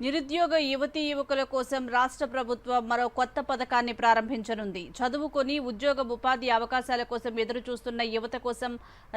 నిరుద్యోగ యువతీ యువకుల కోసం రాష్ట్ర ప్రభుత్వం మరో కొత్త పథకాన్ని ప్రారంభించనుంది. చదువుకొని ఉద్యోగ ఉపాధి అవకాశాల కోసం ఎదురు చూస్తున్న యువత కోసం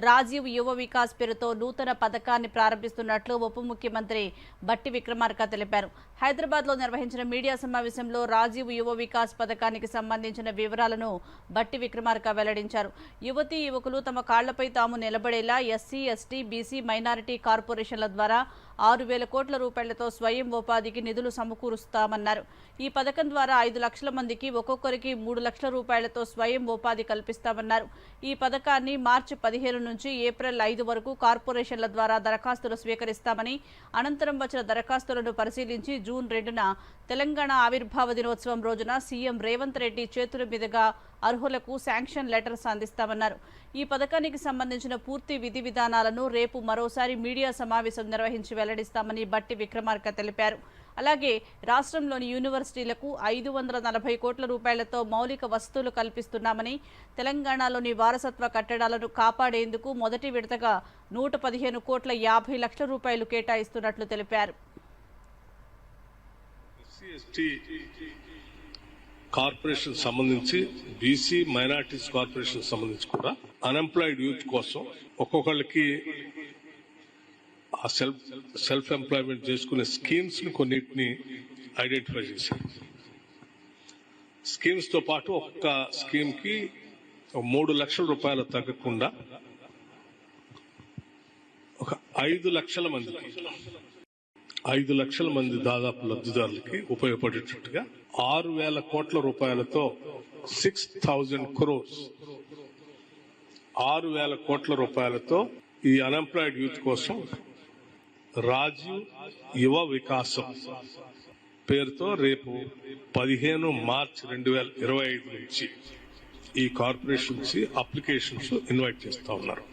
రాజీవ్ యువ వికాస్ పేరుతో నూతన పథకాన్ని ప్రారంభిస్తున్నట్లు ఉప ముఖ్యమంత్రి బట్టి విక్రమార్క తెలిపారు. హైదరాబాద్లో నిర్వహించిన మీడియా సమావేశంలో రాజీవ్ యువ వికాస్ పథకానికి సంబంధించిన వివరాలను బట్టి విక్రమార్క వెల్లడించారు. యువతీ యువకులు తమ కాళ్ళపై తాము నిలబడేలా ఎస్సీ ఎస్టీ బీసీ మైనారిటీ కార్పొరేషన్ల ద్వారా ఆరు వేల కోట్ల రూపాయలతో స్వయం ఉపాధికి నిధులు సమకూరుస్తామన్నారు. ఈ పథకం ద్వారా ఐదు లక్షల మందికి ఒక్కొక్కరికి మూడు లక్షల రూపాయలతో స్వయం ఉపాధి కల్పిస్తామన్నారు. ఈ పథకాన్ని మార్చి పదిహేను నుంచి ఏప్రిల్ ఐదు వరకు కార్పొరేషన్ల ద్వారా దరఖాస్తులు స్వీకరిస్తామని అనంతరం వచ్చిన దరఖాస్తులను పరిశీలించి జూన్ రెండున తెలంగాణ ఆవిర్భావ దినోత్సవం రోజున సీఎం రేవంత్ రెడ్డి చేతుల మీదుగా అర్హులకు శాంక్షన్ లెటర్స్ అందిస్తామన్నారు. ఈ పథకానికి సంబంధించిన పూర్తి విధి విధానాలను రేపు మరోసారి మీడియా సమావేశం నిర్వహించి వెల్లడిస్తామని బట్టి విక్రమార్క తెలిపారు. అలాగే రాష్ట్రంలోని యూనివర్సిటీలకు ఐదు వందల నలభై కోట్ల రూపాయలతో మౌలిక వస్తువులు కల్పిస్తున్నామని తెలంగాణలోని వారసత్వ కట్టడాలను కాపాడేందుకు మొదటి విడతగా నూట పదిహేను కోట్ల యాభై లక్షల రూపాయలు కేటాయిస్తున్నట్లు తెలిపారు. కార్పొరేషన్ సంబంధించి బీసీ మైనార్టీస్ కార్పొరేషన్ సంబంధించి కూడా అన్ఎంప్లాయిడ్ యూత్ కోసం ఒక్కొక్కళ్ళకి ఆ సెల్ఫ్ సెల్ఫ్ ఎంప్లాయ్మెంట్ చేసుకునే స్కీమ్స్ని కొన్నిటిని ఐడెంటిఫై చేశారు. స్కీమ్స్తో పాటు ఒక్క స్కీమ్కి మూడు లక్షల రూపాయలు తగ్గకుండా ఒక ఐదు లక్షల మందికి ఐదు లక్షల మంది దాదాపు లబ్ధిదారులకి ఉపయోగపడేటట్టుగా ఆరు వేల కోట్ల రూపాయలతో సిక్స్ థౌజండ్ క్రోర్స్ ఆరు వేల కోట్ల రూపాయలతో ఈ అన్ఎంప్లాయిడ్ యూత్ కోసం రాజీవ్ యువ వికాసం. పేరుతో రేపు పదిహేను మార్చ్ రెండు వేల ఇరవై ఐదు నుంచి ఈ కార్పొరేషన్స్ అప్లికేషన్స్ ఇన్వైట్ చేస్తా ఉన్నారు.